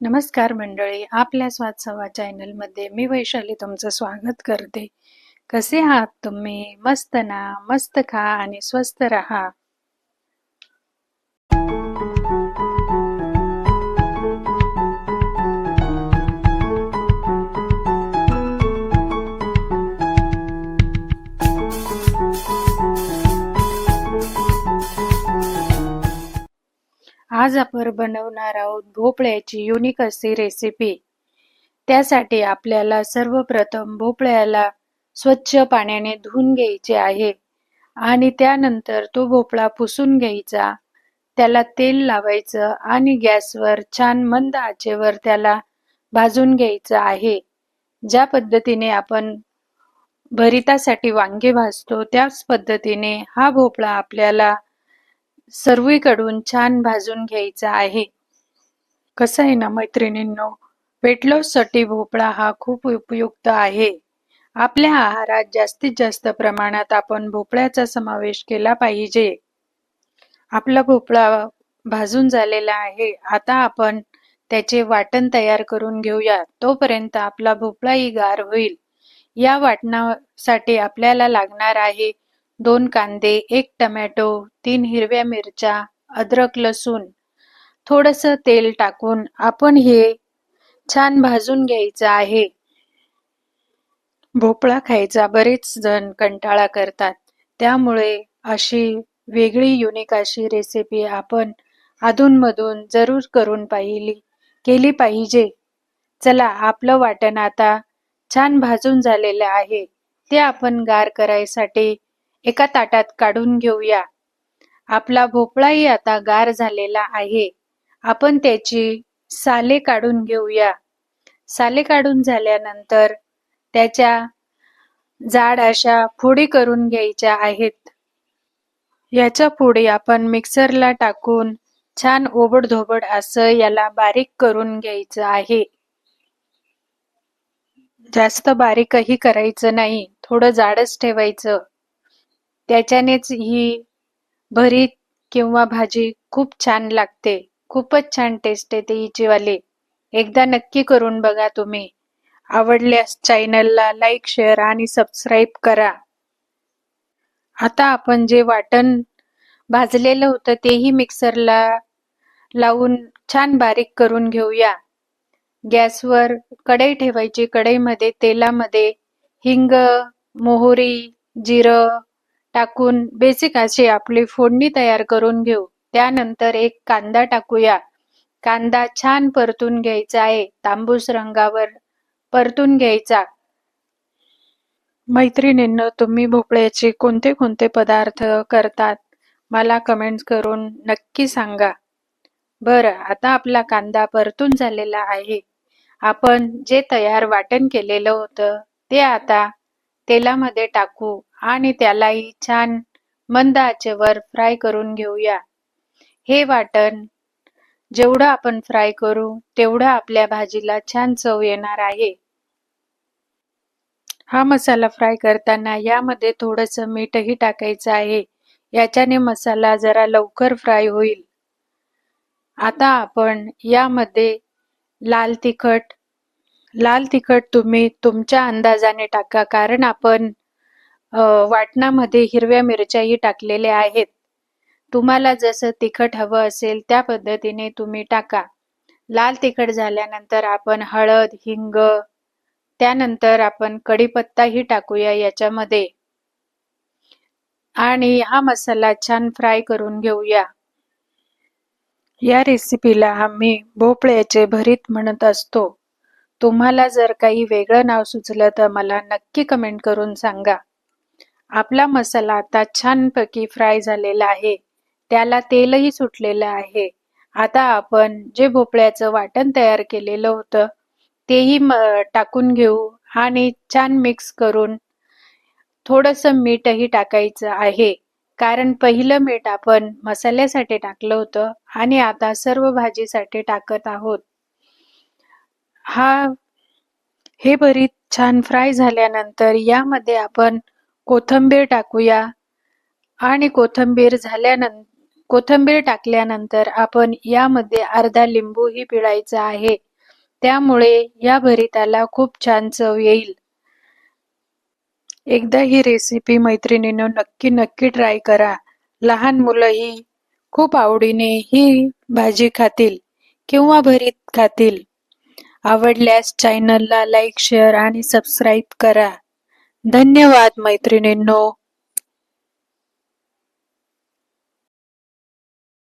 नमस्कार मंडळी आपल्या स्वादसवा चॅनलमध्ये मी वैशाली तुमचं स्वागत करते. कसे आहात तुम्ही? मस्त ना? मस्त खा आणि स्वस्त राहा. आज आपण बनवणार आहोत भोपळ्याची युनिक अशी रेसिपी त्यासाठी आपल्याला सर्वप्रथम भोपळ्याला स्वच्छ पाण्याने धुवून घ्यायचे आहे आणि त्यानंतर तो भोपळा पुसून घ्यायचा. त्याला तेल लावायचं आणि गॅसवर छान मंद आचेवर त्याला भाजून घ्यायचं आहे. ज्या पद्धतीने आपण भरितासाठी वांगे भाजतो त्याच पद्धतीने हा भोपळा आपल्याला सर्वीकडून छान भाजून घ्यायचा आहे. कसं आहे ना मैत्रिणींनो? पेटलोससाठी भोपळा हा खूप उपयुक्त आहे. आपल्या आहारात जास्तीत जास्त प्रमाणात आपण भोपळ्याचा समावेश केला पाहिजे. आपला भोपळा भाजून झालेला आहे. आता आपण त्याचे वाटण तयार करून घेऊया. तोपर्यंत आपला भोपळाही गार होईल. या वाटणासाठी आपल्याला लागणार आहे दोन कांदे एक टमॅटो तीन हिरव्या मिरच्या अद्रक लसूण. थोडस तेल टाकून आपण हे छान भाजून घ्यायचं आहे. भोपळा खायचा बरेच जण कंटाळा करतात. त्यामुळे अशी वेगळी युनिक अशी रेसिपी आपण अधूनमधून जरूर करून पाहिली केली पाहिजे. चला आपलं वाटण आता छान भाजून झालेलं आहे. ते आपण गार करायसाठी एका ताटात काढून घेऊया. आपला भोपळाही आता गार झालेला आहे. आपण त्याची साले काढून घेऊया. साले काढून झाल्यानंतर त्याच्या जाड अशा फोडी करून घ्यायच्या आहेत. याच्या फोडी आपण मिक्सरला टाकून छान ओबडधोबड असं याला बारीक करून घ्यायचं आहे. जास्त बारीकही करायचं नाही. थोडं जाडच ठेवायचं. त्याच्यानेच ही भरीत किंवा भाजी खूप छान लागते. खूपच छान टेस्ट येते हिचीवाली एकदा नक्की करून बघा तुम्ही. आवडल्यास चॅनलला लाईक शेअर आणि सबस्क्राईब करा. आता आपण जे वाटण भाजलेलं होतं तेही मिक्सरला लावून छान बारीक करून घेऊया. गॅसवर कढई ठेवायची. कढईमध्ये तेलामध्ये हिंग मोहरी जिरं टाकून बेसिक अशी आपली फोडणी तयार करून घेऊ. त्यानंतर एक कांदा टाकूया. कांदा छान परतून घ्यायचा आहे. तांबूस रंगावर परतून घ्यायचा. मैत्रिणींनो तुम्ही भोपळ्याचे कोणते कोणते पदार्थ करतात? मला कमेंट करून नक्की सांगा. बरं आता आपला कांदा परतून झालेला आहे. आपण जे तयार वाटण केलेलं होतं ते आता तेलामध्ये टाकू. आणि त्यालाही छान मंद आचेवर फ्राय करून घेऊया. हे वाटण जेवढं आपण फ्राय करू तेवढं आपल्या भाजीला छान चव येणार आहे. हा मसाला फ्राय करताना यामध्ये थोडंसं मीठही टाकायचं आहे. याच्याने मसाला जरा लवकर फ्राय होईल. आता आपण यामध्ये लाल तिखट लाल तिखट तुम्ही तुमच्या अंदाजाने टाका कारण आपण वाटणामध्ये हिरव्या मिरच्याही टाकलेल्या आहेत. तुम्हाला जसं तिखट हवं असेल त्या पद्धतीने तुम्ही टाका. लाल तिखट झाल्यानंतर आपण हळद हिंग त्यानंतर आपण कढीपत्ताही टाकूया याच्यामध्ये. आणि हा मसाला छान फ्राय करून घेऊया. या रेसिपीला आम्ही भोपळ्याचे भरीत म्हणत असतो. तुम्हाला जर काही वेगळं नाव सुचलं तर मला नक्की कमेंट करून सांगा. आपला मसाला आता छानपैकी फ्राय झालेला आहे. त्याला तेलही सुटलेलं आहे. आता आपण जे भोपळ्याचं वाटण तयार केलेलं होतं तेही टाकून घेऊ आणि छान मिक्स करून थोडंसं मीठही टाकायचं आहे. कारण पहिलं मीठ आपण मसाल्यासाठी टाकलं होतं आणि आता सर्व भाजीसाठी टाकत आहोत. हा हे भरीत छान फ्राय झाल्यानंतर यामध्ये आपण कोथिंबीर टाकूया. आणि कोथिंबीर झाल्यानंतर कोथिंबीर टाकल्यानंतर आपण यामध्ये अर्धा लिंबूही पिळायचा आहे. त्यामुळे या भरिताला खूप छान चव येईल. एकदा ही रेसिपी मैत्रिणीनं नक्की नक्की ट्राय करा. लहान मुलंही खूप आवडीने ही भाजी खातील किंवा भरीत खातील. आवडल्यास चॅनलला लाईक शेअर आणि सबस्क्राईब करा. धन्यवाद मैत्रिणींनो.